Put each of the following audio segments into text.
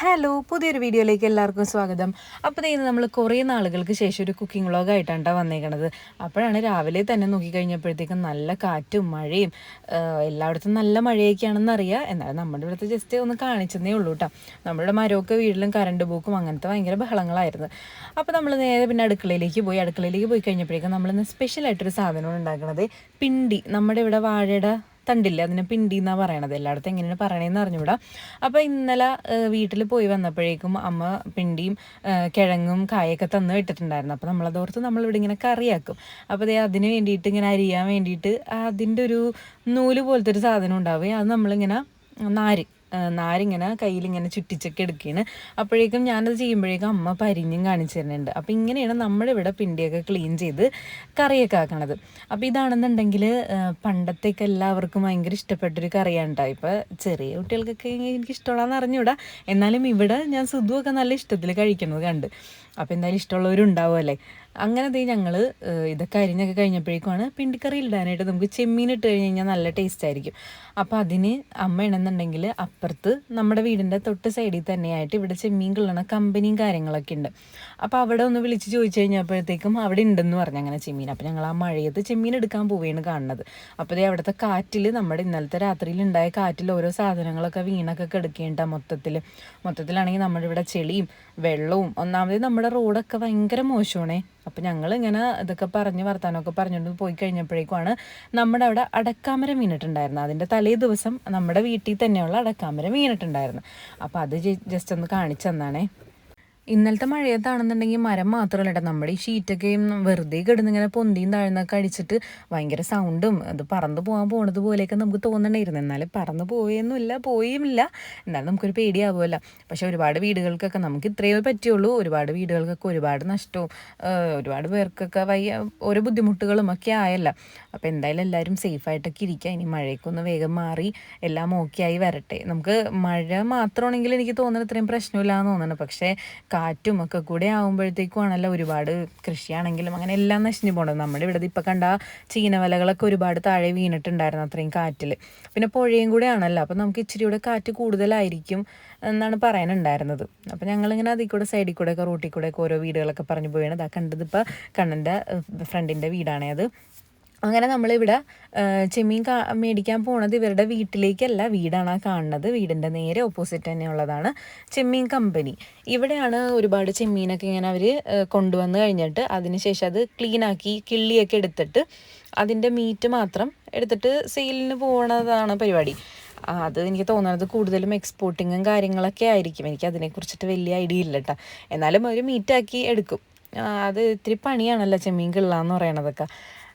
Hello പുതിയൊരു വീഡിയോയിലേക്ക് എല്ലാവർക്കും സ്വാഗതം. അപ്പോൾ ഇന്ന് നമ്മൾ കുറേ നാളുകൾക്ക് ശേഷം ഒരു കുക്കിംഗ് വ്ളോഗായിട്ടാണ് വന്നേക്കണത്. അപ്പോഴാണ് രാവിലെ തന്നെ നോക്കിക്കഴിഞ്ഞപ്പോഴത്തേക്കും നല്ല കാറ്റും മഴയും എല്ലായിടത്തും നല്ല മഴയൊക്കെയാണെന്ന് അറിയാം. എന്നാലും നമ്മുടെ ഇവിടുത്തെ ജസ്റ്റ് ഒന്ന് കാണിച്ചതേ ഉള്ളൂ കേട്ടോ നമ്മളുടെ മരമൊക്കെ വീട്ടിലും കറണ്ട് പോക്കും അങ്ങനത്തെ ഭയങ്കര ബഹളങ്ങളായിരുന്നു. അപ്പോൾ നമ്മൾ നേരെ പിന്നെ അടുക്കളയിലേക്ക് പോയി. അടുക്കളയിലേക്ക് പോയി കഴിഞ്ഞപ്പോഴേക്കും നമ്മളിന്ന് സ്പെഷ്യലായിട്ടൊരു സാധനമാണ് ഉണ്ടാക്കുന്നത് പിണ്ടി. നമ്മുടെ ഇവിടെ വാഴയുടെ തണ്ടില്ലേ അതിനെ പിണ്ടി എന്നാ പറയണത്. എല്ലായിടത്തും എങ്ങനെയാണ് പറയണതെന്ന് അറിഞ്ഞൂടാ. അപ്പോൾ ഇന്നലെ വീട്ടിൽ പോയി വന്നപ്പോഴേക്കും അമ്മ പിണ്ടിയും കിഴങ്ങും കായൊക്കെ തന്നു വിട്ടിട്ടുണ്ടായിരുന്നു. അപ്പോൾ നമ്മളതോർത്ത് നമ്മളിവിടെ ഇങ്ങനെ കറിയാക്കും. അപ്പോൾ അതേ അതിന് വേണ്ടിയിട്ട് ഇങ്ങനെ അരിയാൻ വേണ്ടിയിട്ട് അതിന്റെ ഒരു നൂൽ പോലത്തെ ഒരു സാധനം ഉണ്ടാവുകയും അത് നമ്മളിങ്ങനെ നാര്. നാരിങ്ങനെ കയ്യിലിങ്ങനെ ചുറ്റിച്ചൊക്കെ എടുക്കുകയാണ് അപ്പോഴേക്കും ഞാനത് ചെയ്യുമ്പോഴേക്കും അമ്മ പരിഞ്ഞും കാണിച്ചു തരുന്നുണ്ട്. അപ്പോൾ ഇങ്ങനെയാണ് നമ്മളിവിടെ പിണ്ടിയൊക്കെ ക്ലീൻ ചെയ്ത് കറിയൊക്കെ ആക്കണത്. അപ്പോൾ ഇതാണെന്നുണ്ടെങ്കിൽ പണ്ടത്തേക്ക് എല്ലാവർക്കും ഭയങ്കര ഇഷ്ടപ്പെട്ടൊരു കറിയാണ് കേട്ടോ ഇപ്പോൾ ചെറിയ കുട്ടികൾക്കൊക്കെ എനിക്ക് ഇഷ്ടമുള്ളതെന്ന് അറിഞ്ഞൂടാ എന്നാലും ഇവിടെ ഞാൻ സുധുവൊക്കെ നല്ല ഇഷ്ടത്തിൽ കഴിക്കുന്നത് കണ്ട്. അപ്പോൾ എന്തായാലും ഇഷ്ടമുള്ളവരുണ്ടാവുമല്ലേ അങ്ങനെ ദേ ഞങ്ങൾ ഇതൊക്കെ അരിഞ്ഞൊക്കെ കഴിഞ്ഞപ്പോഴേക്കുമാണ് പിണ്ടിക്കറി ഇടാനായിട്ട് നമുക്ക് ചെമ്മീൻ ഇട്ട് കഴിഞ്ഞ് കഴിഞ്ഞാൽ നല്ല ടേസ്റ്റ് ആയിരിക്കും. അപ്പോൾ അതിന് അമ്മ ഇണെന്നുണ്ടെങ്കിൽ അപ്പുറത്ത് നമ്മുടെ വീടിന്റെ തൊട്ട് സൈഡിൽ തന്നെയായിട്ട് ഇവിടെ ചെമ്മീൻ കിള്ളണ കമ്പനിയും കാര്യങ്ങളൊക്കെ ഉണ്ട്. അപ്പോൾ അവിടെ ഒന്ന് വിളിച്ച് ചോദിച്ചു കഴിഞ്ഞപ്പോഴത്തേക്കും അവിടെ ഉണ്ടെന്ന് പറഞ്ഞു അങ്ങനെ ചെമ്മീൻ. അപ്പോൾ ഞങ്ങൾ ആ മഴയത്ത് ചെമ്മീൻ എടുക്കാൻ പോവുകയാണ് കാണുന്നത്. അപ്പോൾ ദേ അവിടുത്തെ കാറ്റിൽ നമ്മുടെ ഇന്നലത്തെ രാത്രിയിൽ ഉണ്ടായ കാറ്റിൽ ഓരോ സാധനങ്ങളൊക്കെ വീണൊക്കെ എടുക്കേണ്ട മൊത്തത്തിൽ മൊത്തത്തിലാണെങ്കിൽ നമ്മുടെ ഇവിടെ ചെളിയും വെള്ളവും ഒന്നാമത് നമ്മുടെ റോഡൊക്കെ ഭയങ്കര മോശമാണേ. അപ്പം ഞങ്ങൾ ഇങ്ങനെ ഇതൊക്കെ പറഞ്ഞ് വർത്താനമൊക്കെ പറഞ്ഞുകൊണ്ട് പോയി കഴിഞ്ഞപ്പോഴേക്കുമാണ് നമ്മുടെ അവിടെ അടക്കാമരം വീണിട്ടുണ്ടായിരുന്നു അതിന്റെ തലേ ദിവസം നമ്മുടെ വീട്ടിൽ തന്നെയുള്ള അടക്കാമരം വീണിട്ടുണ്ടായിരുന്നു. അപ്പോൾ അത് ജസ്റ്റ് ഒന്ന് കാണിച്ചു തന്നാണേ. ഇന്നലത്തെ മഴയത്താണെന്നുണ്ടെങ്കിൽ മരം മാത്രമല്ല കേട്ടോ നമ്മുടെ ഈ ഷീറ്റൊക്കെയും വെറുതെ കിടന്നിങ്ങനെ പൊന്തിയും താഴ്ന്നൊക്കെ അടിച്ചിട്ട് ഭയങ്കര സൗണ്ടും അത് പറന്നു പോകാൻ പോണത് പോലെയൊക്കെ നമുക്ക് തോന്നണമായിരുന്നു എന്നാലും പറന്നു പോയൊന്നുമില്ല പോയുമില്ല. എന്നാലും നമുക്കൊരു പേടിയാവുമല്ലോ. പക്ഷെ ഒരുപാട് വീടുകൾക്കൊക്കെ നമുക്ക് ഇത്രയേ പറ്റുള്ളൂ ഒരുപാട് വീടുകൾക്കൊക്കെ ഒരുപാട് നഷ്ടവും ഒരുപാട് പേർക്കൊക്കെ വയ്യ ഓരോ ബുദ്ധിമുട്ടുകളും ഒക്കെ ആയല്ലോ. അപ്പോൾ എന്തായാലും എല്ലാവരും സേഫായിട്ടൊക്കെ ഇരിക്കുക. ഇനി മഴയൊക്കെ വേഗം മാറി എല്ലാം ഓക്കെ ആയി വരട്ടെ. നമുക്ക് മഴ മാത്രമാണെങ്കിൽ എനിക്ക് തോന്നുന്നത് ഇത്രയും പ്രശ്നമില്ല എന്ന് തോന്നുന്നു പക്ഷേ കാറ്റും ഒക്കെ കൂടെ ആകുമ്പോഴത്തേക്കും ആണല്ലോ ഒരുപാട് കൃഷിയാണെങ്കിലും അങ്ങനെ എല്ലാം നശിഞ്ഞു പോകണം നമ്മുടെ ഇവിടെ ഇപ്പം കണ്ട ചീനവലകളൊക്കെ ഒരുപാട് താഴെ വീണിട്ടുണ്ടായിരുന്നു അത്രയും കാറ്റിൽ പിന്നെ പുഴയും കൂടെ ആണല്ലോ അപ്പം നമുക്ക് ഇച്ചിരി കൂടെ കാറ്റ് കൂടുതലായിരിക്കും എന്നാണ് പറയാനുണ്ടായിരുന്നത്. അപ്പം ഞങ്ങളിങ്ങനെ അതിൽ കൂടെ സൈഡിൽ കൂടെയൊക്കെ കൂടെ ഒക്കെ ഓരോ വീടുകളൊക്കെ പറഞ്ഞു പോവുകയാണ് അതാ കണ്ടത് ഇപ്പോൾ കണ്ണന്റെ ഫ്രണ്ടിന്റെ വീടാണേ അത് അങ്ങനെ നമ്മളിവിടെ ചെമ്മീൻ കാ മേടിക്കാൻ പോണത് ഇവരുടെ വീട്ടിലേക്കല്ല വീടാണ് ആ കാണുന്നത്. വീടിന്റെ നേരെ ഓപ്പോസിറ്റ് തന്നെ ഉള്ളതാണ് ചെമ്മീൻ കമ്പനി. ഇവിടെയാണ് ഒരുപാട് ചെമ്മീനൊക്കെ ഇങ്ങനെ അവർ കൊണ്ടുവന്ന് കഴിഞ്ഞിട്ട് അതിനുശേഷം അത് ക്ലീനാക്കി കിള്ളിയൊക്കെ എടുത്തിട്ട് അതിന്റെ മീറ്റ് മാത്രം എടുത്തിട്ട് സെയിലിന് പോണതാണ് പരിപാടി. അത് എനിക്ക് തോന്നുന്നത് കൂടുതലും എക്സ്പോർട്ടിങ്ങും കാര്യങ്ങളൊക്കെ ആയിരിക്കും. എനിക്ക് അതിനെക്കുറിച്ചിട്ട് വലിയ ഐഡിയ ഇല്ല കേട്ടോ എന്നാലും അവർ മീറ്റാക്കി എടുക്കും. അത് ഇത്തിരി പണിയാണല്ലോ ചെമ്മീൻ കിള്ളാന്ന് പറയണതൊക്കെ.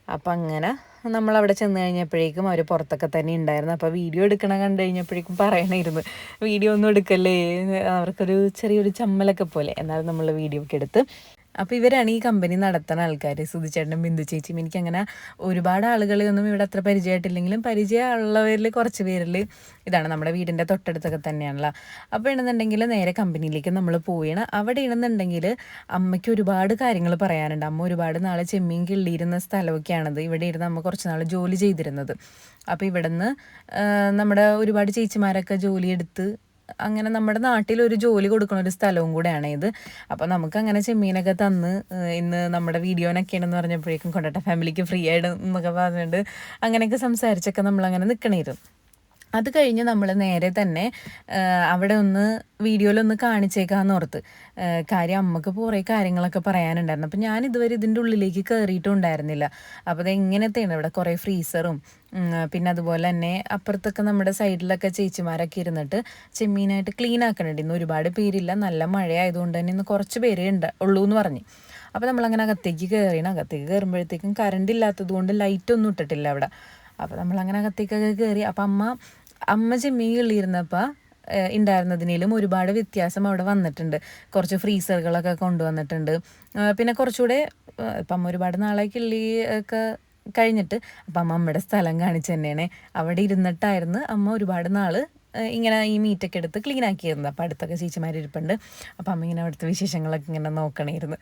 അപ്പം അങ്ങനെ നമ്മളവിടെ ചെന്ന് കഴിഞ്ഞപ്പോഴേക്കും അവർ പുറത്തൊക്കെ തന്നെ ഉണ്ടായിരുന്നു അപ്പോൾ വീഡിയോ എടുക്കണം കണ്ടു കഴിഞ്ഞപ്പോഴേക്കും പറയണമായിരുന്നു വീഡിയോ ഒന്നും എടുക്കല്ലേ? അവർക്കൊരു ചെറിയൊരു ചമ്മലൊക്കെ പോലെ. എന്നാലും നമ്മൾ വീഡിയോ ഒക്കെ എടുത്ത് അപ്പോൾ ഇവരാണ് ഈ കമ്പനി നടത്തുന്ന ആൾക്കാർ സുധിച്ചേട്ടനും ബിന്ദു ചേച്ചിയും. എനിക്കങ്ങനെ ഒരുപാട് ആളുകളൊന്നും ഇവിടെ അത്ര പരിചയമായിട്ടില്ലെങ്കിലും പരിചയമുള്ളവരിൽ കുറച്ച് പേരിൽ ഇതാണ് നമ്മുടെ വീടിന്റെ തൊട്ടടുത്തൊക്കെ തന്നെയാണല്ലോ. അപ്പോൾ ഇണെന്നുണ്ടെങ്കിൽ നേരെ കമ്പനിയിലേക്ക് നമ്മൾ പോവുകയാണ്. അവിടെ ഇണെന്നുണ്ടെങ്കിൽ അമ്മയ്ക്ക് ഒരുപാട് കാര്യങ്ങൾ പറയാനുണ്ട്. അമ്മ ഒരുപാട് നാൾ ചെമ്മീൻ കിള്ളിയിരുന്ന സ്ഥലമൊക്കെയാണത്. ഇവിടെ ഇരുന്ന് അമ്മ കുറച്ച് നാൾ ജോലി ചെയ്തിരുന്നത്. അപ്പോൾ ഇവിടുന്ന് നമ്മുടെ ഒരുപാട് ചേച്ചിമാരൊക്കെ ജോലിയെടുത്ത് അങ്ങനെ നമ്മുടെ നാട്ടിൽ ഒരു ജോലി കൊടുക്കുന്ന ഒരു സ്ഥലവും കൂടെയാണ് ഇത്. അപ്പോൾ നമുക്ക് അങ്ങനെ ചെമ്മീനൊക്കെ തന്ന് ഇന്ന് നമ്മുടെ വീഡിയോനൊക്കെയാണെന്ന് പറഞ്ഞപ്പോഴേക്കും കൊണ്ടട്ട ഫാമിലിക്ക് ഫ്രീ ആയിട്ട് എന്നൊക്കെ പറഞ്ഞിട്ട് അങ്ങനെയൊക്കെ സംസാരിച്ചൊക്കെ നമ്മളങ്ങനെ നിൽക്കണമായിരുന്നു അത് കഴിഞ്ഞ് നമ്മൾ നേരെ തന്നെ അവിടെ ഒന്ന് വീഡിയോയിലൊന്ന് കാണിച്ചേക്കാന്ന് ഓർത്ത്. കാര്യം അമ്മയ്ക്ക് കുറേ കാര്യങ്ങളൊക്കെ പറയാനുണ്ടായിരുന്നു. അപ്പം ഞാൻ ഇതുവരെ ഇതിന്റെ ഉള്ളിലേക്ക് കയറിയിട്ടും ഉണ്ടായിരുന്നില്ല അപ്പോൾ അത് എങ്ങനത്തെയാണ്? ഇവിടെ കുറേ ഫ്രീസറും പിന്നെ അതുപോലെ തന്നെ അപ്പുറത്തൊക്കെ നമ്മുടെ സൈഡിലൊക്കെ ചേച്ചിമാരൊക്കെ ഇരുന്നിട്ട് ചെമ്മീനായിട്ട് ക്ലീൻ ആക്കണുണ്ട്. ഇന്ന് ഒരുപാട് പേരില്ല. നല്ല മഴയായതുകൊണ്ട് തന്നെ ഇന്ന് കുറച്ച് പേരേ ഉണ്ട് ഉള്ളൂ എന്ന് പറഞ്ഞ്. അപ്പോൾ നമ്മളങ്ങനെ അകത്തേക്ക് കയറിയാണ് അകത്തേക്ക് കയറുമ്പോഴത്തേക്കും കറണ്ട് ഇല്ലാത്തത് കൊണ്ട് ലൈറ്റൊന്നും ഇട്ടിട്ടില്ല അവിടെ അപ്പോൾ നമ്മളങ്ങനെ അകത്തേക്കൊക്കെ കയറി അപ്പം അമ്മ അമ്മ ചെമ്മീൻ കിള്ളിയിരുന്നപ്പോൾ ഉണ്ടായിരുന്നതിനേലും ഒരുപാട് വ്യത്യാസം അവിടെ വന്നിട്ടുണ്ട്. കുറച്ച് ഫ്രീസറുകളൊക്കെ കൊണ്ടുവന്നിട്ടുണ്ട്. പിന്നെ കുറച്ചുകൂടെ ഇപ്പം അമ്മ ഒരുപാട് നാളേക്ക് കിള്ളി ഒക്കെ കഴിഞ്ഞിട്ട് അപ്പം അമ്മ അമ്മയുടെ സ്ഥലം കാണിച്ചു തന്നെയാണ് അവിടെ ഇരുന്നിട്ടായിരുന്നു അമ്മ ഒരുപാട് നാൾ ഇങ്ങനെ ഈ മീറ്റൊക്കെ എടുത്ത് ക്ലീൻ ആക്കിയിരുന്നത് അപ്പോൾ അടുത്തൊക്കെ ചേച്ചിമാർ ഇരിപ്പുണ്ട്. അപ്പോൾ അമ്മ ഇങ്ങനെ അവിടുത്തെ വിശേഷങ്ങളൊക്കെ ഇങ്ങനെ നോക്കണമായിരുന്നു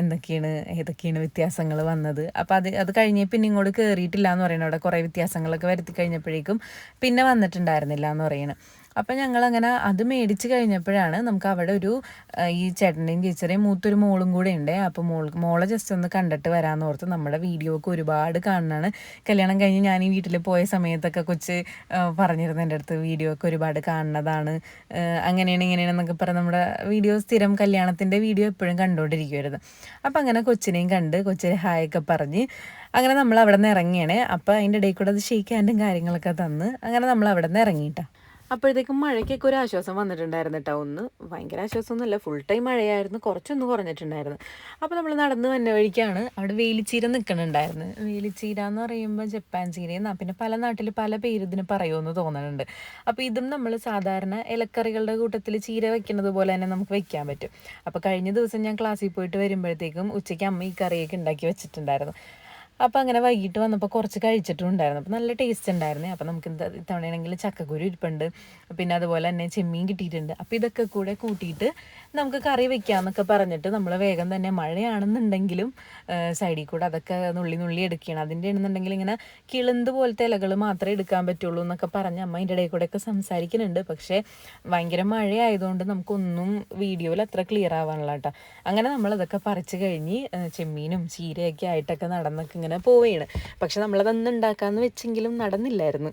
എന്തൊക്കെയാണ് ഏതൊക്കെയാണ് വ്യത്യാസങ്ങൾ വന്നത്? അപ്പോൾ അത് അത് കഴിഞ്ഞേ പിന്നെ ഇങ്ങോട്ട് കയറിയിട്ടില്ല എന്ന് പറയുന്നത് അവിടെ കുറേ വ്യത്യാസങ്ങളൊക്കെ വരുത്തി കഴിഞ്ഞപ്പോഴേക്കും പിന്നെ വന്നിട്ടുണ്ടായിരുന്നില്ല എന്ന് പറയുന്നത് അപ്പം ഞങ്ങളങ്ങനെ അത് മേടിച്ച് കഴിഞ്ഞപ്പോഴാണ് നമുക്ക് അവിടെ ഒരു ഈ ചേട്ടന്റെയും ടീച്ചറേയും മൂത്തൊരു മോളും കൂടെ ഉണ്ട്. അപ്പോൾ മോൾ മോളെ ജസ്റ്റ് ഒന്ന് കണ്ടിട്ട് വരാമെന്ന് ഓർത്ത് നമ്മുടെ വീഡിയോ ഒക്കെ ഒരുപാട് കാണുന്നതാണ് കല്യാണം കഴിഞ്ഞ് ഞാൻ ഈ വീട്ടിൽ പോയ സമയത്തൊക്കെ കൊച്ച് പറഞ്ഞിരുന്നു എന്റെ അടുത്ത് വീഡിയോ ഒക്കെ ഒരുപാട് കാണുന്നതാണ്. അങ്ങനെയാണ് ഇങ്ങനെയാണെന്നൊക്കെ പറഞ്ഞ് നമ്മുടെ വീഡിയോ സ്ഥിരം കല്യാണത്തിന്റെ വീഡിയോ എപ്പോഴും കണ്ടുകൊണ്ടിരിക്കുമായിരുന്നു അപ്പം അങ്ങനെ കൊച്ചിനെയും കണ്ട് കൊച്ചിനെ ഹായ് ഒക്കെ പറഞ്ഞ് അങ്ങനെ നമ്മൾ അവിടെ നിന്ന് ഇറങ്ങിയാണ്. അപ്പോൾ അതിന്റെ ഇടയിൽ കൂടെ അത് ഷെയ്ക്ക് ഹാൻഡും കാര്യങ്ങളൊക്കെ തന്ന് അങ്ങനെ നമ്മൾ അവിടെ നിന്ന് ഇറങ്ങിയിട്ടാ. അപ്പോഴത്തേക്കും മഴയ്ക്കൊക്കെ ഒരു ആശ്വാസം വന്നിട്ടുണ്ടായിരുന്നു കേട്ടോ ഒന്ന് ഭയങ്കര ആശ്വാസമൊന്നുമില്ല. ഫുൾ ടൈം മഴയായിരുന്നു. കുറച്ചൊന്ന് കുറഞ്ഞിട്ടുണ്ടായിരുന്നു. അപ്പോൾ നമ്മൾ നടന്ന് വന്ന വഴിക്കാണ് അവിടെ വേലിച്ചീര നിൽക്കണുണ്ടായിരുന്നു വേലിച്ചീര എന്ന് പറയുമ്പോൾ ജപ്പാൻ ചീരയെന്നാ പിന്നെ പല നാട്ടിൽ പല പേര് ഇതിന് പറയുമെന്ന് തോന്നുന്നുണ്ട് അപ്പോൾ ഇതും നമ്മൾ സാധാരണ ഇലക്കറികളുടെ കൂട്ടത്തിൽ ചീര വെക്കുന്നത് പോലെ തന്നെ നമുക്ക് വെക്കാൻ പറ്റും. അപ്പോൾ കഴിഞ്ഞ ദിവസം ഞാൻ ക്ലാസ്സിൽ പോയിട്ട് വരുമ്പോഴത്തേക്കും ഉച്ചയ്ക്ക് അമ്മ ഈ കറിയൊക്കെ ഉണ്ടാക്കി വെച്ചിട്ടുണ്ടായിരുന്നു. അപ്പോൾ അങ്ങനെ വൈകിട്ട് വന്നപ്പോൾ കുറച്ച് കഴിച്ചിട്ടും ഉണ്ടായിരുന്നു അപ്പോൾ നല്ല ടേസ്റ്റ് ഉണ്ടായിരുന്നു. അപ്പോൾ നമുക്ക് ഇത്തവണയാണെങ്കിൽ ചക്കക്കുരു ഇരിപ്പുണ്ട്. പിന്നെ അതുപോലെ തന്നെ ചെമ്മീൻ കിട്ടിയിട്ടുണ്ട്. അപ്പോൾ ഇതൊക്കെ കൂടെ കൂട്ടിയിട്ട് നമുക്ക് കറി വെക്കാമെന്നൊക്കെ പറഞ്ഞിട്ട് നമ്മൾ വേഗം തന്നെ മഴയാണെന്നുണ്ടെങ്കിലും സൈഡിൽ കൂടെ അതൊക്കെ നുള്ളി നുള്ളി എടുക്കുകയാണ്. അതിന്റെ ആണെന്നുണ്ടെങ്കിൽ ഇങ്ങനെ കിളുന്ത് പോലത്തെ ഇലകൾ മാത്രമേ എടുക്കാൻ പറ്റുള്ളൂ എന്നൊക്കെ പറഞ്ഞ് അമ്മ അതിന്റെ ഇടയിൽ കൂടെയൊക്കെ സംസാരിക്കുന്നുണ്ട്. പക്ഷേ ഭയങ്കര മഴയായതുകൊണ്ട് നമുക്കൊന്നും വീഡിയോയിൽ അത്ര ക്ലിയർ ആവാനുള്ള കേട്ടോ. അങ്ങനെ നമ്മളതൊക്കെ പറിച്ചു കഴിഞ്ഞ് ചെമ്മീനും ചീരയൊക്കെ ആയിട്ടൊക്കെ നടന്നൊക്കെ ഇങ്ങനെ പോവുകയാണ്. പക്ഷെ നമ്മളതൊന്നും ഉണ്ടാക്കാമെന്ന് വെച്ചെങ്കിലും നടന്നില്ലായിരുന്നു.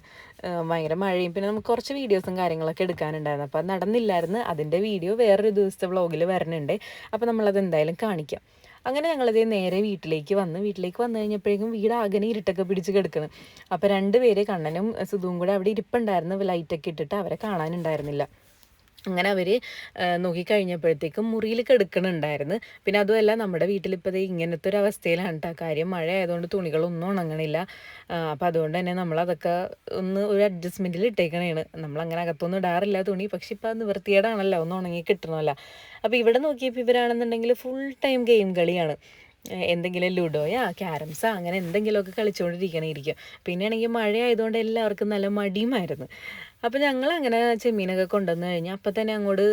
ഭയങ്കര മഴയും. പിന്നെ നമുക്ക് കുറച്ച് വീഡിയോസും കാര്യങ്ങളൊക്കെ എടുക്കാനുണ്ടായിരുന്നു. അപ്പോൾ അത് നടന്നില്ലായിരുന്നു. അതിന്റെ വീഡിയോ വേറൊരു ദിവസത്തെ വ്ളോഗിൽ വരണുണ്ട്. അപ്പോൾ നമ്മളത് എന്തായാലും കാണിക്കാം. അങ്ങനെ ഞങ്ങളത് നേരെ വീട്ടിലേക്ക് വന്ന്. വീട്ടിലേക്ക് വന്നു കഴിഞ്ഞപ്പോഴേക്കും വീട് ആകനെ ഇരുട്ടൊക്കെ പിടിച്ച് കിടക്കണം. അപ്പോൾ രണ്ട് പേര് കണ്ണനും സുധുവും കൂടെ അവിടെ ഇരിപ്പുണ്ടായിരുന്നു. ലൈറ്റൊക്കെ ഇട്ടിട്ട് അവരെ കാണാനുണ്ടായിരുന്നില്ല. അങ്ങനെ അവർ നോക്കിക്കഴിഞ്ഞപ്പോഴത്തേക്കും മുറിയിൽ കിടക്കണുണ്ടായിരുന്നു. പിന്നെ അതുമല്ല നമ്മുടെ വീട്ടിലിപ്പോൾ ഇങ്ങനത്തെ ഒരു അവസ്ഥയിലാണ് കേട്ടോ കാര്യം മഴ ആയതുകൊണ്ട് തുണികളൊന്നും ഉണങ്ങണില്ല. അപ്പോൾ അതുകൊണ്ട് തന്നെ നമ്മളതൊക്കെ ഒന്ന് ഒരു അഡ്ജസ്റ്റ്മെന്റിൽ ഇട്ടേക്കണേണ്. നമ്മളങ്ങനെ അകത്തൊന്നും ഇടാറില്ല തുണി. പക്ഷെ ഇപ്പോൾ അത് നിവൃത്തിയേടാണല്ലോ ഒന്ന് ഉണങ്ങി കിട്ടണമല്ലോ. അപ്പോൾ ഇവിടെ നോക്കിയപ്പോൾ ഇവരാണെന്നുണ്ടെങ്കിൽ ഫുൾ ടൈം ഗെയിം കളിയാണ്. എന്തെങ്കിലും ലുഡോയാ ക്യാരംസാ അങ്ങനെ എന്തെങ്കിലുമൊക്കെ കളിച്ചുകൊണ്ടിരിക്കണേയിരിക്കും. പിന്നെ ആണെങ്കിൽ മഴ ആയതുകൊണ്ട് എല്ലാവർക്കും നല്ല മടിയുമായിരുന്നു. അപ്പോൾ ഞങ്ങൾ അങ്ങനെ ചെമ്മീനൊക്കെ കൊണ്ടുവന്ന് കഴിഞ്ഞാൽ അപ്പം തന്നെ അങ്ങോട്ട്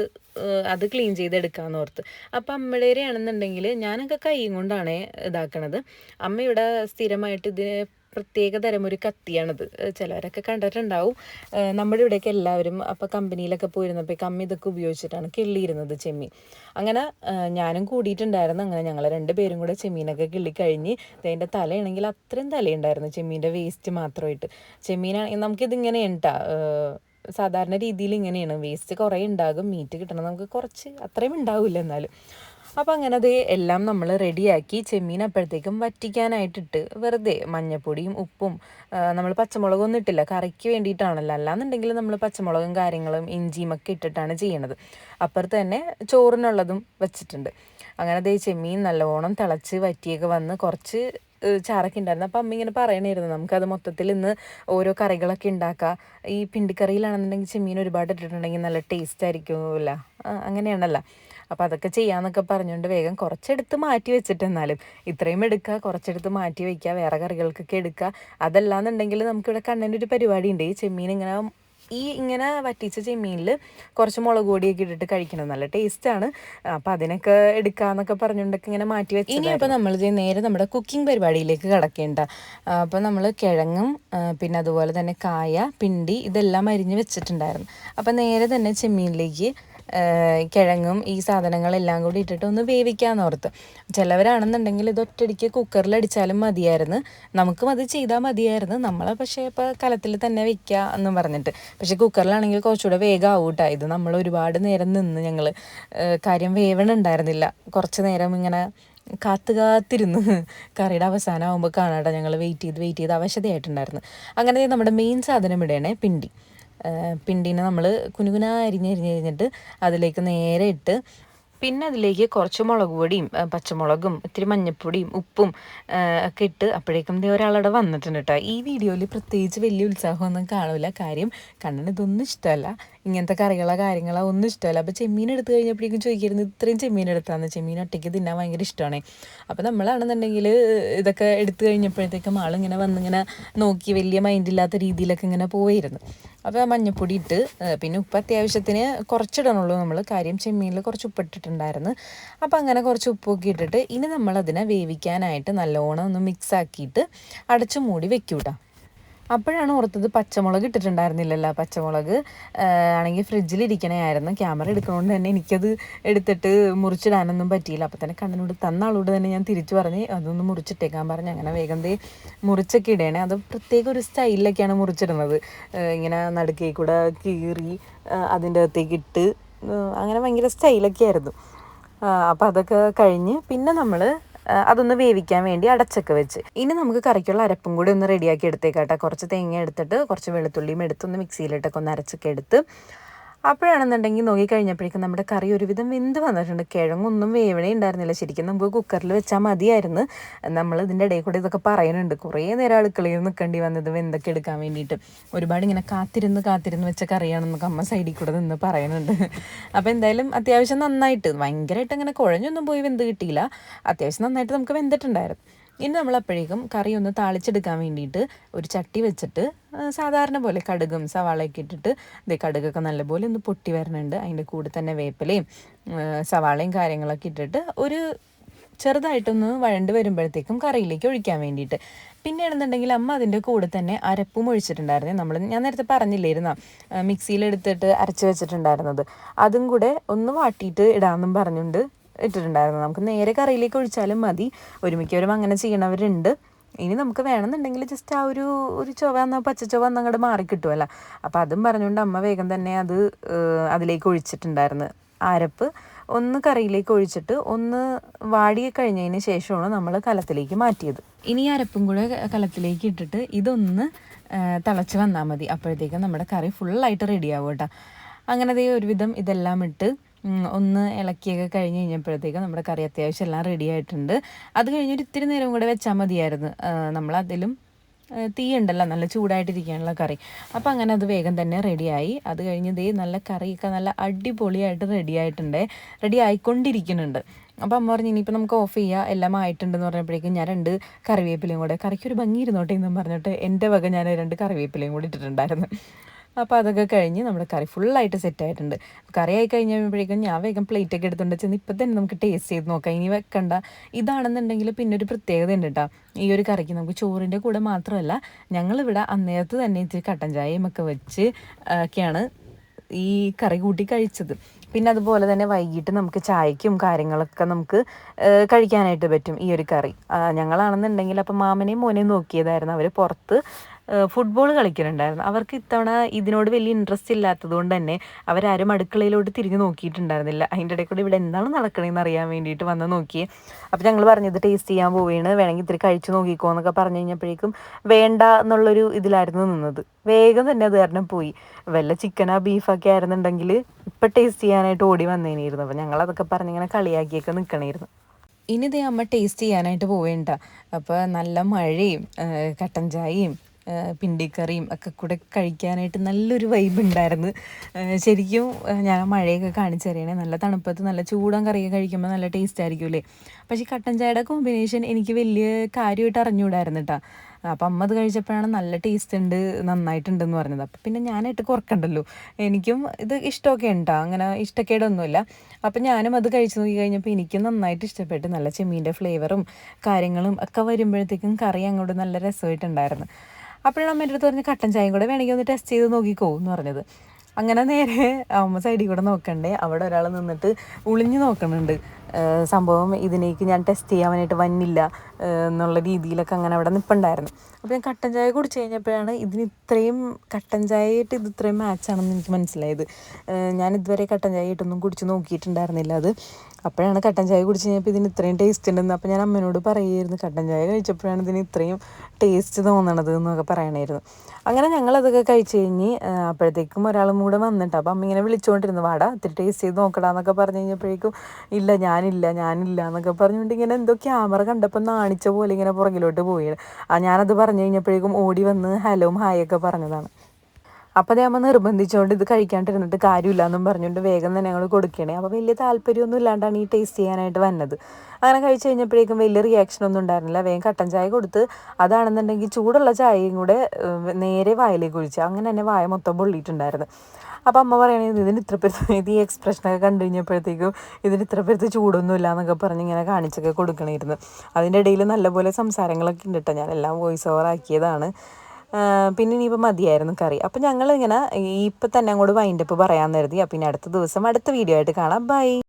അത് ക്ലീൻ ചെയ്തെടുക്കാമെന്ന് ഓർത്ത്. അപ്പം അമ്മയുടെ ആണെന്നുണ്ടെങ്കിൽ ഞാനൊക്കെ കൈയും കൊണ്ടാണ് ഇതാക്കണത്. അമ്മ ഇവിടെ സ്ഥിരമായിട്ട് ഇതിന് പ്രത്യേക തരം ഒരു കത്തിയാണത്. ചിലവരൊക്കെ കണ്ടിട്ടുണ്ടാവും. നമ്മുടെ ഇവിടെയൊക്കെ എല്ലാവരും അപ്പോൾ കമ്പനിയിലൊക്കെ പോയിരുന്നപ്പോൾ കമ്മി ഇതൊക്കെ ഉപയോഗിച്ചിട്ടാണ് കിള്ളിയിരുന്നത് ചെമ്മീൻ. അങ്ങനെ ഞാനും കൂടിയിട്ടുണ്ടായിരുന്നു. അങ്ങനെ ഞങ്ങൾ രണ്ടുപേരും കൂടെ ചെമ്മീനൊക്കെ കിള്ളിക്കഴിഞ്ഞ് അതിന്റെ തലയാണെങ്കിൽ അത്രയും തലയുണ്ടായിരുന്നു ചെമ്മീന്റെ വേസ്റ്റ് മാത്രമായിട്ട്. ചെമ്മീനാണെങ്കിൽ നമുക്കിതിങ്ങനെ ഉണ്ടാ സാധാരണ രീതിയിൽ ഇങ്ങനെയാണ്. വേസ്റ്റ് കുറേ ഉണ്ടാകും. മീറ്റ് കിട്ടണം. നമുക്ക് കുറച്ച് അത്രയും ഉണ്ടാവില്ല എന്നാലും. അപ്പോൾ അങ്ങനെ അത് എല്ലാം നമ്മൾ റെഡിയാക്കി ചെമ്മീൻ അപ്പോഴത്തേക്കും വറ്റിക്കാനായിട്ടിട്ട് വെറുതെ മഞ്ഞപ്പൊടിയും ഉപ്പും നമ്മൾ പച്ചമുളകും ഒന്നും ഇട്ടില്ല. കറിക്ക് വേണ്ടിയിട്ടാണല്ലോ. അല്ലാന്നുണ്ടെങ്കിൽ നമ്മൾ പച്ചമുളകും കാര്യങ്ങളും ഇഞ്ചിയും ഒക്കെ ഇട്ടിട്ടാണ് ചെയ്യണത്. അപ്പുറത്ത് തന്നെ ചോറിനുള്ളതും വെച്ചിട്ടുണ്ട്. അങ്ങനെ ദേ ചെമ്മീൻ നല്ലോണം തിളച്ച് വറ്റിയൊക്കെ വന്ന് കുറച്ച് ചാറൊക്കെ ഉണ്ടായിരുന്നു അപ്പം അമ്മ ഇങ്ങനെ പറയണായിരുന്നു. നമുക്കത് മൊത്തത്തിൽ ഇന്ന് ഓരോ കറികളൊക്കെ ഉണ്ടാക്കാം ഈ പിണ്ടിക്കറിയിലാണെന്നുണ്ടെങ്കിൽ ചെമ്മീൻ ഒരുപാട് ഇട്ടിട്ടുണ്ടെങ്കിൽ നല്ല ടേസ്റ്റ് ആയിരിക്കുമല്ല അങ്ങനെയാണല്ലോ. അപ്പോൾ അതൊക്കെ ചെയ്യാന്നൊക്കെ പറഞ്ഞുകൊണ്ട് വേഗം കുറച്ചെടുത്ത് മാറ്റി വെച്ചിട്ട് എന്നാലും ഇത്രയും എടുക്കുക കുറച്ചെടുത്ത് മാറ്റി വയ്ക്കുക വേറെ കറികൾക്കൊക്കെ എടുക്കുക അതല്ലാന്നുണ്ടെങ്കിൽ നമുക്കിവിടെ കണ്ണന്റെ ഒരു പരിപാടി ഉണ്ട് ഈ ചെമ്മീൻ ഇങ്ങനെ ഈ ഇങ്ങനെ വറ്റിച്ച ചെമ്മീനിൽ കുറച്ച് മുളക് പൊടിയൊക്കെ ഇട്ടിട്ട് കഴിക്കണം. നല്ല ടേസ്റ്റാണ്. അപ്പം അതിനൊക്കെ എടുക്കാന്നൊക്കെ പറഞ്ഞുകൊണ്ടൊക്കെ ഇങ്ങനെ മാറ്റി വെച്ചു ഇനി അപ്പോൾ നമ്മൾ നേരെ നമ്മുടെ കുക്കിംഗ് പരിപാടിയിലേക്ക് കിടക്കേണ്ട. അപ്പോൾ നമ്മൾ കിഴങ്ങും പിന്നെ അതുപോലെ തന്നെ കായ പിണ്ടി ഇതെല്ലാം അരിഞ്ഞ് വെച്ചിട്ടുണ്ടായിരുന്നു. അപ്പം നേരെ തന്നെ ചെമ്മീനിലേക്ക് കിഴങ്ങും ഈ സാധനങ്ങളെല്ലാം കൂടി ഇട്ടിട്ട് ഒന്ന് വേവിക്കാന്ന് ഓർത്ത്. ചിലവരാണെന്നുണ്ടെങ്കിൽ ഇത് ഒറ്റയടിക്ക് കുക്കറിൽ അടിച്ചാലും മതിയായിരുന്നു. നമുക്കും അത് ചെയ്താൽ മതിയായിരുന്നു. നമ്മളെ പക്ഷേ ഇപ്പോൾ കലത്തിൽ തന്നെ വെക്കുക എന്ന് പറഞ്ഞിട്ട്. പക്ഷേ കുക്കറിലാണെങ്കിൽ കുറച്ചുകൂടെ വേഗം ആവൂട്ടാ ഇത് നമ്മൾ ഒരുപാട് നേരം നിന്ന് ഞങ്ങൾ കാര്യം വേവണുണ്ടായിരുന്നില്ല. കുറച്ച് നേരം ഇങ്ങനെ കാത്തു കാത്തിരുന്ന് കറിയുടെ അവസാനം ആകുമ്പോൾ കാണാട്ടോ ഞങ്ങൾ വെയിറ്റ് ചെയ്ത് വെയിറ്റ് ചെയ്ത് അവശതയായിട്ടുണ്ടായിരുന്നു. അങ്ങനെ നമ്മുടെ മെയിൻ സാധനം ഇവിടെയാണ് പിണ്ടി. പിണ്ടീനെ നമ്മൾ കുനുകുന അരിഞ്ഞരിഞ്ഞരിഞ്ഞിട്ട് അതിലേക്ക് നേരെ ഇട്ട് പിന്നെ അതിലേക്ക് കുറച്ച് മുളക് പൊടിയും പച്ചമുളകും ഇത്തിരി മഞ്ഞൾപ്പൊടിയും ഉപ്പും ഒക്കെ ഇട്ട് അപ്പോഴേക്കും ദേ ഒരാളവിടെ വന്നിട്ടുണ്ട് കേട്ടോ. ഈ വീഡിയോയിൽ പ്രത്യേകിച്ച് വലിയ ഉത്സാഹമൊന്നും കാണില്ല കാര്യം കണ്ണന് ഇതൊന്നും ഇഷ്ടമല്ല. ഇങ്ങനത്തെ കറികളോ കാര്യങ്ങളോ ഒന്നും ഇഷ്ടമല്ല. അപ്പോൾ ചെമ്മീൻ എടുത്തു കഴിഞ്ഞപ്പോഴേക്കും ചോദിക്കായിരുന്നു ഇത്രയും ചെമ്മീൻ എടുത്താന്ന്? ചെമ്മീൻ ഒറ്റയ്ക്ക് തിന്നാൻ ഭയങ്കര ഇഷ്ടമാണ്. അപ്പോൾ നമ്മളാണെന്നുണ്ടെങ്കിൽ ഇതൊക്കെ എടുത്തു കഴിഞ്ഞപ്പോഴത്തേക്കും ആളിങ്ങനെ വന്നിങ്ങനെ നോക്കി വലിയ മൈൻഡില്ലാത്ത രീതിയിലൊക്കെ ഇങ്ങനെ പോയിരുന്നു. അപ്പോൾ മഞ്ഞപ്പൊടി ഇട്ട് പിന്നെ ഉപ്പ് അത്യാവശ്യത്തിന് കുറച്ചിടണുള്ളൂ നമ്മൾ കാര്യം ചെമ്മീനിൽ കുറച്ച് ഉപ്പിട്ടിട്ടുണ്ടായിരുന്നു അപ്പോൾ അങ്ങനെ കുറച്ച് ഉപ്പൊക്കെ ഇട്ടിട്ട് ഇനി നമ്മളതിനെ വേവിക്കാനായിട്ട് നല്ലോണം ഒന്ന് മിക്സ് ആക്കിയിട്ട് അടച്ചു മൂടി വെക്കൂട്ടാ. അപ്പോഴാണ് ഓർത്തത് പച്ചമുളക് ഇട്ടിട്ടുണ്ടായിരുന്നില്ലല്ലോ. പച്ചമുളക് ആണെങ്കിൽ ഫ്രിഡ്ജിലിരിക്കണേയായിരുന്നു. ക്യാമറ എടുക്കണോണ്ട് തന്നെ എനിക്കത് എടുത്തിട്ട് മുറിച്ചിടാനൊന്നും പറ്റിയില്ല. അപ്പോൾ തന്നെ കണ്ണനോട് തന്ന ആളോട് തന്നെ ഞാൻ തിരിച്ചു പറഞ്ഞ് അതൊന്ന് മുറിച്ചിട്ടേക്കാൻ പറഞ്ഞ്. അങ്ങനെ വേഗം തേ മുറിച്ചൊക്കെ ഇടണേ. അത് പ്രത്യേക ഒരു സ്റ്റൈലിലൊക്കെയാണ് മുറിച്ചിടുന്നത്. ഇങ്ങനെ നടുക്കേ കൂടെ കീറി അതിന്റെ അകത്തേക്ക് ഇട്ട് അങ്ങനെ ഭയങ്കര സ്റ്റൈലൊക്കെ ആയിരുന്നു അപ്പോൾ അതൊക്കെ കഴിഞ്ഞ് പിന്നെ നമ്മൾ അതൊന്ന് വേവിക്കാൻ വേണ്ടി അടച്ചൊക്കെ വെച്ച്. ഇനി നമുക്ക് കറിക്കുള്ള അരപ്പും കൂടി ഒന്ന് റെഡിയാക്കി എടുത്തേക്കാട്ടെ. കുറച്ച് തേങ്ങ എടുത്തിട്ട് കുറച്ച് വെളുത്തുള്ളിയും എടുത്തൊന്ന് മിക്സിയിലിട്ടൊക്കെ ഒന്ന് അരച്ചൊക്കെ എടുത്ത് അപ്പോഴാണെന്നുണ്ടെങ്കിൽ നോക്കിക്കഴിഞ്ഞപ്പോഴേക്കും നമ്മുടെ കറി ഒരുവിധം വെന്ത് വന്നിട്ടുണ്ട്. കിഴങ്ങൊന്നും വേവണേ ഉണ്ടായിരുന്നില്ല. ശരിക്കും നമുക്ക് കുക്കറിൽ വെച്ചാൽ മതിയായിരുന്നു. നമ്മൾ ഇതിന്റെ ഇടയിൽ കൂടെ ഇതൊക്കെ പറയുന്നുണ്ട്. കുറേ നേരം അടുക്കളയിൽ നിൽക്കേണ്ടി വന്നത് വെന്തൊക്കെ എടുക്കാൻ വേണ്ടിയിട്ട്. ഒരുപാട് ഇങ്ങനെ കാത്തിരുന്ന് കാത്തിരുന്ന് വെച്ച കറിയാണെന്നൊക്കെ അമ്മ സൈഡിൽ കൂടെ നിന്ന് പറയുന്നുണ്ട്. അപ്പോൾ എന്തായാലും അത്യാവശ്യം നന്നായിട്ട്. ഭയങ്കരമായിട്ട് അങ്ങനെ കുഴഞ്ഞൊന്നും പോയി വെന്ത് കിട്ടിയില്ല. അത്യാവശ്യം നന്നായിട്ട് നമുക്ക് വെന്തിട്ടുണ്ടായിരുന്നു. ഇനി നമ്മളപ്പോഴേക്കും കറി ഒന്ന് താളിച്ചെടുക്കാൻ വേണ്ടിയിട്ട് ഒരു ചട്ടി വെച്ചിട്ട് സാധാരണ പോലെ കടുകും സവാളയൊക്കെ ഇട്ടിട്ട് ഇതേ കടുകൊക്കെ നല്ലപോലെ ഒന്ന് പൊട്ടി വരണുണ്ട്. അതിന്റെ കൂടെ തന്നെ വേപ്പിലയും സവാളയും കാര്യങ്ങളൊക്കെ ഇട്ടിട്ട് ഒരു ചെറുതായിട്ടൊന്ന് വഴണ്ട് വരുമ്പോഴത്തേക്കും കറിയിലേക്ക് ഒഴിക്കാൻ വേണ്ടിയിട്ട്. പിന്നെയാണെന്നുണ്ടെങ്കിൽ അമ്മ അതിന്റെ കൂടെ തന്നെ അരപ്പും ഒഴിച്ചിട്ടുണ്ടായിരുന്നു. നമ്മൾ ഞാൻ നേരത്തെ പറഞ്ഞില്ലായിരുന്ന മിക്സിയിലെടുത്തിട്ട് അരച്ച് വെച്ചിട്ടുണ്ടായിരുന്നത്. അതും കൂടെ ഒന്ന് വാട്ടിയിട്ട് ഇടാമെന്നും പറഞ്ഞുകൊണ്ട് ഇട്ടിട്ടുണ്ടായിരുന്നു. നമുക്ക് നേരെ കറിയിലേക്ക് ഒഴിച്ചാലും മതി. ഒരുമിക്കവരും അങ്ങനെ ചെയ്യണവരുണ്ട്. ഇനി നമുക്ക് വേണമെന്നുണ്ടെങ്കിൽ ജസ്റ്റ് ആ ഒരു ഒരു ചുവ എന്നാൽ പച്ച ചുവ എന്ന് അങ്ങോട്ട് മാറിക്കിട്ടുമല്ലോ അപ്പോൾ അതും പറഞ്ഞുകൊണ്ട് അമ്മ വേഗം തന്നെ അത് അതിലേക്ക് ഒഴിച്ചിട്ടുണ്ടായിരുന്നു. അരപ്പ് ഒന്ന് കറിയിലേക്ക് ഒഴിച്ചിട്ട് ഒന്ന് വാടി കഴിഞ്ഞതിന് ശേഷമാണ് നമ്മൾ കലത്തിലേക്ക് മാറ്റിയത്. ഇനി അരപ്പും കൂടെ കലത്തിലേക്ക് ഇട്ടിട്ട് ഇതൊന്ന് തിളച്ച് വന്നാൽ മതി. അപ്പോഴത്തേക്കും നമ്മുടെ കറി ഫുള്ളായിട്ട് റെഡിയാവും കേട്ടോ. അങ്ങനെ ദേ ഒരുവിധം ഇതെല്ലാം ഇട്ട് ഒന്ന് ഇളക്കിയൊക്കെ കഴിഞ്ഞ് കഴിഞ്ഞപ്പോഴത്തേക്കും നമ്മുടെ കറി അത്യാവശ്യം എല്ലാം റെഡി ആയിട്ടുണ്ട്. അത് കഴിഞ്ഞൊരു ഇത്തിരി നേരം കൂടെ വെച്ചാൽ മതിയായിരുന്നു. നമ്മൾ അതിലും തീ ഉണ്ടല്ലോ നല്ല ചൂടായിട്ടിരിക്കാനുള്ള കറി. അപ്പം അങ്ങനെ അത് വേഗം തന്നെ റെഡിയായി അത് കഴിഞ്ഞ് ദേ നല്ല കറിയൊക്കെ നല്ല അടിപൊളിയായിട്ട് റെഡി ആയിട്ടുണ്ട്. റെഡി ആയിക്കൊണ്ടിരിക്കുന്നുണ്ട്. അപ്പം അമ്മ പറഞ്ഞു ഇനിയിപ്പോൾ നമുക്ക് ഓഫ് ചെയ്യാം. എല്ലാം ആയിട്ടുണ്ടെന്ന് പറഞ്ഞപ്പോഴേക്കും ഞാൻ രണ്ട് കറിവേപ്പിലയും കൂടെ കറിക്കൊരു ഭംഗി ഇരുന്നോട്ടെ എന്നും പറഞ്ഞിട്ട് എന്റെ വക ഞാൻ രണ്ട് കറിവേപ്പിലയും കൂടി ഇട്ടിട്ടുണ്ടായിരുന്നു. അപ്പോൾ അതൊക്കെ കഴിഞ്ഞ് നമ്മുടെ കറി ഫുള്ളായിട്ട് സെറ്റ് ആയിട്ടുണ്ട്. കറി ആയി കഴിഞ്ഞപ്പോഴേക്കും ഞാൻ വേഗം പ്ലേറ്റ് ഒക്കെ എടുത്തുകൊണ്ട് ചെന്ന് ഇപ്പം തന്നെ നമുക്ക് ടേസ്റ്റ് ചെയ്ത് നോക്കാം. ഇനി വെക്കണ്ട. ഇതാണെന്നുണ്ടെങ്കിൽ പിന്നെ ഒരു പ്രത്യേകത ഉണ്ട് കേട്ടോ ഈ ഒരു കറിക്ക് നമുക്ക് ചോറിന്റെ കൂടെ മാത്രമല്ല ഞങ്ങളിവിടെ അന്നേരത്ത് തന്നെ ഇത്തിരി കട്ടൻ ചായയും ഒക്കെ വെച്ച് ഒക്കെയാണ് ഈ കറി കൂട്ടി കഴിച്ചത്. പിന്നെ അതുപോലെ തന്നെ വൈകിട്ട് നമുക്ക് ചായക്കും കാര്യങ്ങളൊക്കെ നമുക്ക് കഴിക്കാനായിട്ട് പറ്റും ഈ ഒരു കറി. ഞങ്ങളാണെന്നുണ്ടെങ്കിൽ അപ്പം മാമനെയും മോനെയും നോക്കിയതായിരുന്നു. അവർ പുറത്ത് ഫുട്ബോൾ കളിക്കുന്നുണ്ടായിരുന്നു അവർക്ക് ഇത്തവണ ഇതിനോട് വലിയ ഇൻട്രസ്റ്റ് ഇല്ലാത്തതുകൊണ്ട് തന്നെ അവരാരും അടുക്കളയിലോട്ട് തിരിഞ്ഞ് നോക്കിയിട്ടുണ്ടായിരുന്നില്ല. അതിന്റെ ഇടയിൽ കൂടെ ഇവിടെ എന്താണ് നടക്കണതെന്ന് അറിയാൻ വേണ്ടിയിട്ട് വന്ന് നോക്കി അപ്പോൾ ഞങ്ങൾ പറഞ്ഞത് ടേസ്റ്റ് ചെയ്യാൻ പോവുകയാണ്. വേണമെങ്കിൽ ഇത്തിരി കഴിച്ചു നോക്കിക്കോ എന്നൊക്കെ പറഞ്ഞു കഴിഞ്ഞപ്പോഴേക്കും വേണ്ട എന്നുള്ളൊരു ഇതിലായിരുന്നു നിന്നത്. വേഗം തന്നെ അത് കാരണം പോയി. വല്ല ചിക്കനാ ബീഫൊക്കെ ആയിരുന്നുണ്ടെങ്കിൽ ഇപ്പം ടേസ്റ്റ് ചെയ്യാനായിട്ട് ഓടി വന്നേനായിരുന്നു. അപ്പോൾ ഞങ്ങൾ അതൊക്കെ പറഞ്ഞിങ്ങനെ കളിയാക്കിയൊക്കെ നിൽക്കണമായിരുന്നു ഇനി ഇതേ അമ്മ ടേസ്റ്റ് ചെയ്യാനായിട്ട് പോവേണ്ട. അപ്പോൾ നല്ല മഴയും കട്ടൻ ചായയും പിണ്ടിക്കറിയും ഒക്കെ കൂടെ കഴിക്കാനായിട്ട് നല്ലൊരു വൈബ് ഉണ്ടായിരുന്നു. ശരിക്കും ഞാൻ മഴയൊക്കെ കാണിച്ചു തരണേ. നല്ല തണുപ്പത്ത് നല്ല ചൂടൻ കറിയൊക്കെ കഴിക്കുമ്പോൾ നല്ല ടേസ്റ്റ് ആയിരിക്കുമല്ലേ? പക്ഷേ കട്ടൻ ചായയുടെ കോമ്പിനേഷൻ എനിക്ക് വലിയ കാര്യമായിട്ട് അറിഞ്ഞുകൂടായിരുന്നു കേട്ടോ അപ്പം അമ്മ അത് കഴിച്ചപ്പോഴാണ് നല്ല ടേസ്റ്റ് ഉണ്ട് നന്നായിട്ടുണ്ടെന്ന് പറഞ്ഞത്. അപ്പം പിന്നെ ഞാനായിട്ട് കുറക്കണ്ടല്ലോ. എനിക്കും ഇത് ഇഷ്ടമൊക്കെ ഉണ്ടോ അങ്ങനെ ഇഷ്ടക്കേടൊന്നുമില്ല. അപ്പം ഞാനും അത് കഴിച്ചു നോക്കി കഴിഞ്ഞപ്പോൾ എനിക്കും നന്നായിട്ട് ഇഷ്ടപ്പെട്ടു. നല്ല ചെമ്മീന്റെ ഫ്ലേവറും കാര്യങ്ങളും ഒക്കെ വരുമ്പോഴത്തേക്കും കറി അങ്ങോട്ട് നല്ല രസമായിട്ടുണ്ടായിരുന്നു. അപ്പോഴാണ് അമ്മ എന്റെ അടുത്ത് പറഞ്ഞ് കട്ടൻ ചായയും കൂടെ വേണമെങ്കിൽ ഒന്ന് ടെസ്റ്റ് ചെയ്ത് നോക്കിക്കോ എന്ന് പറഞ്ഞത്. അങ്ങനെ നേരെ അമ്മ സൈഡിൽ കൂടെ നോക്കണ്ടേ. അവിടെ ഒരാൾ നിന്നിട്ട് ഒളിഞ്ഞു നോക്കണുണ്ട് സംഭവം ഇതിനേക്ക് ഞാൻ ടെസ്റ്റ് ചെയ്യാനായിട്ട് വന്നില്ല. എന്നുള്ള രീതിയിലൊക്കെ അങ്ങനെ അവിടെ നിൽപ്പുണ്ടായിരുന്നു അപ്പോൾ ഞാൻ കട്ടൻ ചായ കുടിച്ച് കഴിഞ്ഞപ്പോഴാണ് ഇതിന് ഇത്രയും കട്ടൻ ചായയായിട്ട് ഇത് ഇത്രയും മാച്ചാണെന്ന് എനിക്ക് മനസ്സിലായത്. ഞാൻ ഇതുവരെ കട്ടൻ ചായ ആയിട്ടൊന്നും കുടിച്ച് നോക്കിയിട്ടുണ്ടായിരുന്നില്ല അത്. അപ്പോഴാണ് കട്ടൻ ചായ കുടിച്ച് കഴിഞ്ഞപ്പോൾ ഇതിന് ഇത്രയും ടേസ്റ്റ് ഉണ്ടെന്ന് അപ്പോൾ ഞാൻ അമ്മനോട് പറയുമായിരുന്നു കട്ടൻ ചായ കഴിച്ചപ്പോഴാണ് ഇതിന് ഇത്രയും ടേസ്റ്റ് തോന്നണത് എന്നൊക്കെ പറയണമായിരുന്നു അങ്ങനെ ഞങ്ങളതൊക്കെ കഴിച്ച് കഴിഞ്ഞ് അപ്പോഴത്തേക്കും ഒരാളും കൂടെ വന്നിട്ട് അപ്പം അമ്മ ഇങ്ങനെ വിളിച്ചുകൊണ്ടിരുന്നു വാടാ ഇത്തിരി ടേസ്റ്റ് ചെയ്ത് നോക്കടാന്നൊക്കെ പറഞ്ഞു കഴിഞ്ഞപ്പോഴേക്കും ഇല്ല ഞാനില്ല ഞാനില്ല എന്നൊക്കെ പറഞ്ഞുകൊണ്ട് ഇങ്ങനെ എന്തോ ക്യാമറ കണ്ടപ്പോൾ നാണിച്ച പോലെ ഇങ്ങനെ പുറകിലോട്ട് പോയി ഞാനത് പറഞ്ഞു കഴിഞ്ഞപ്പോഴേക്കും ഓടി വന്ന് ഹലോ ഹായ് ഒക്കെ പറഞ്ഞതാണ്. അപ്പോൾ അതേ അമ്മ നിർബന്ധിച്ചുകൊണ്ട് ഇത് കഴിക്കാണ്ടിരുന്നിട്ട് കാര്യമില്ല എന്നും പറഞ്ഞുകൊണ്ട് വേഗം തന്നെ ഞങ്ങൾ കൊടുക്കണേ. അപ്പോൾ വലിയ താല്പര്യമൊന്നും ഇല്ലാണ്ടാണ് ഈ ടേസ്റ്റ് ചെയ്യാനായിട്ട് വന്നത്. അങ്ങനെ കഴിച്ച് കഴിഞ്ഞപ്പോഴേക്കും വലിയ റിയാക്ഷൻ ഒന്നും ഉണ്ടായിരുന്നില്ല. വേഗം കട്ടൻ ചായ കൊടുത്ത് അതാണെന്നുണ്ടെങ്കിൽ ചൂടുള്ള ചായയും കൂടെ നേരെ വായിലേക്ക് ഒഴിച്ചു അങ്ങനെ തന്നെ വായ മൊത്തം പൊള്ളിയിട്ടുണ്ടായിരുന്നു. അപ്പോൾ അമ്മ പറയണത് ഇതിന് ഇത്ര പേർ ഈ എക്സ്പ്രഷനൊക്കെ കണ്ടു കഴിഞ്ഞപ്പോഴത്തേക്കും ഇതിന് ഇത്ര പേർത്ത് ചൂടൊന്നും ഇല്ല എന്നൊക്കെ പറഞ്ഞ് ഇങ്ങനെ കാണിച്ചൊക്കെ കൊടുക്കണമായിരുന്നു അതിന്റെ ഇടയിൽ നല്ലപോലെ സംസാരങ്ങളൊക്കെ ഉണ്ട് കേട്ടോ ഞാൻ എല്ലാം വോയിസ് ഓവർ ആക്കിയതാണ് പിന്നെ ഇനിയിപ്പോൾ മതിയായിരുന്നു കറി. അപ്പോൾ ഞങ്ങൾ ഇങ്ങനെ ഇപ്പം തന്നെ അങ്ങോട്ട് വൈൻഡപ്പ് പറയാൻ കരുതി. അപ്പം ഇനി അടുത്ത ദിവസം അടുത്ത വീഡിയോ ആയിട്ട് കാണാം. ബൈ